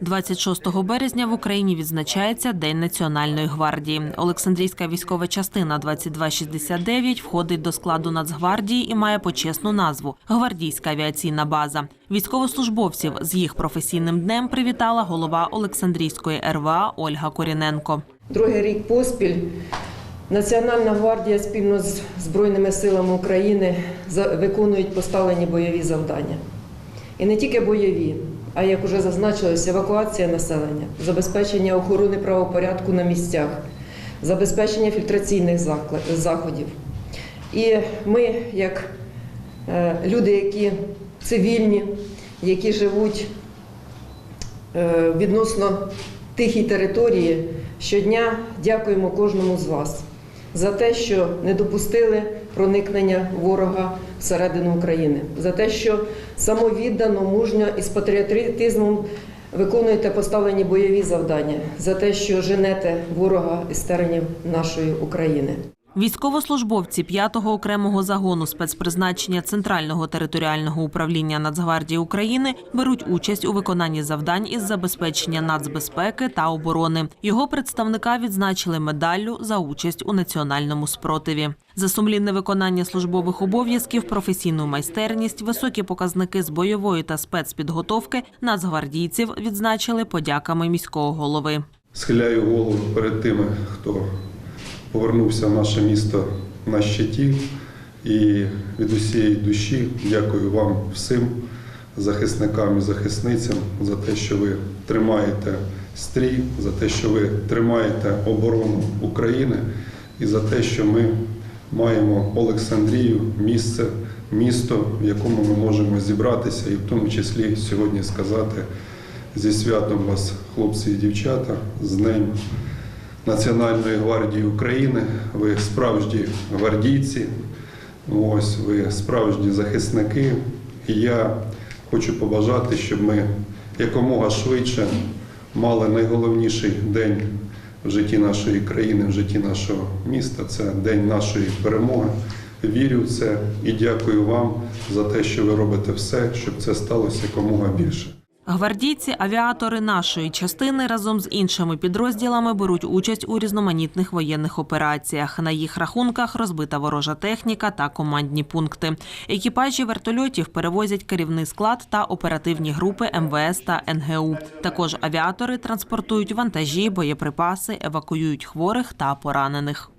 26 березня в Україні відзначається День Національної гвардії. Олександрійська військова частина 2269 входить до складу Нацгвардії і має почесну назву Гвардійська авіаційна база. Військовослужбовців з їх професійним днем привітала голова Олександрійської РВА Ольга Коріненко. Другий рік поспіль Національна гвардія спільно з Збройними силами України виконують поставлені бойові завдання. І не тільки бойові, а як уже зазначилось, евакуація населення, забезпечення охорони правопорядку на місцях, забезпечення фільтраційних заходів. І ми, як е, люди, які цивільні, які живуть е, відносно тихій території, щодня дякуємо кожному з вас за те, що не допустили проникнення ворога всередину України, за те, що самовіддано, мужньо і з патріотизмом виконуєте поставлені бойові завдання, за те, що женете ворога із теренів нашої України. Військовослужбовці 5-го окремого загону спецпризначення Центрального територіального управління Нацгвардії України беруть участь у виконанні завдань із забезпечення нацбезпеки та оборони. Його представника відзначили медаллю за участь у національному спротиві. За сумлінне виконання службових обов'язків, професійну майстерність, високі показники з бойової та спецпідготовки нацгвардійців відзначили подяками міського голови. Схиляю голову перед тими, хто повернувся в наше місто на щиті. І від усієї душі дякую вам всім, захисникам і захисницям, за те, що ви тримаєте стрій, за те, що ви тримаєте оборону України і за те, що ми маємо Олександрію, місце, місто, в якому ми можемо зібратися, і в тому числі сьогодні сказати зі святом вас, хлопці і дівчата, з Днем Національної гвардії України. Ви справжні гвардійці, ось ви справжні захисники. І я хочу побажати, щоб ми якомога швидше мали найголовніший день в житті нашої країни, в житті нашого міста. Це день нашої перемоги. Вірю в це і дякую вам за те, що ви робите все, щоб це сталося якомога більше. Гвардійці, авіатори нашої частини разом з іншими підрозділами беруть участь у різноманітних воєнних операціях. На їх рахунках розбита ворожа техніка та командні пункти. Екіпажі вертольотів перевозять керівний склад та оперативні групи МВС та НГУ. Також авіатори транспортують вантажі, боєприпаси, евакуюють хворих та поранених.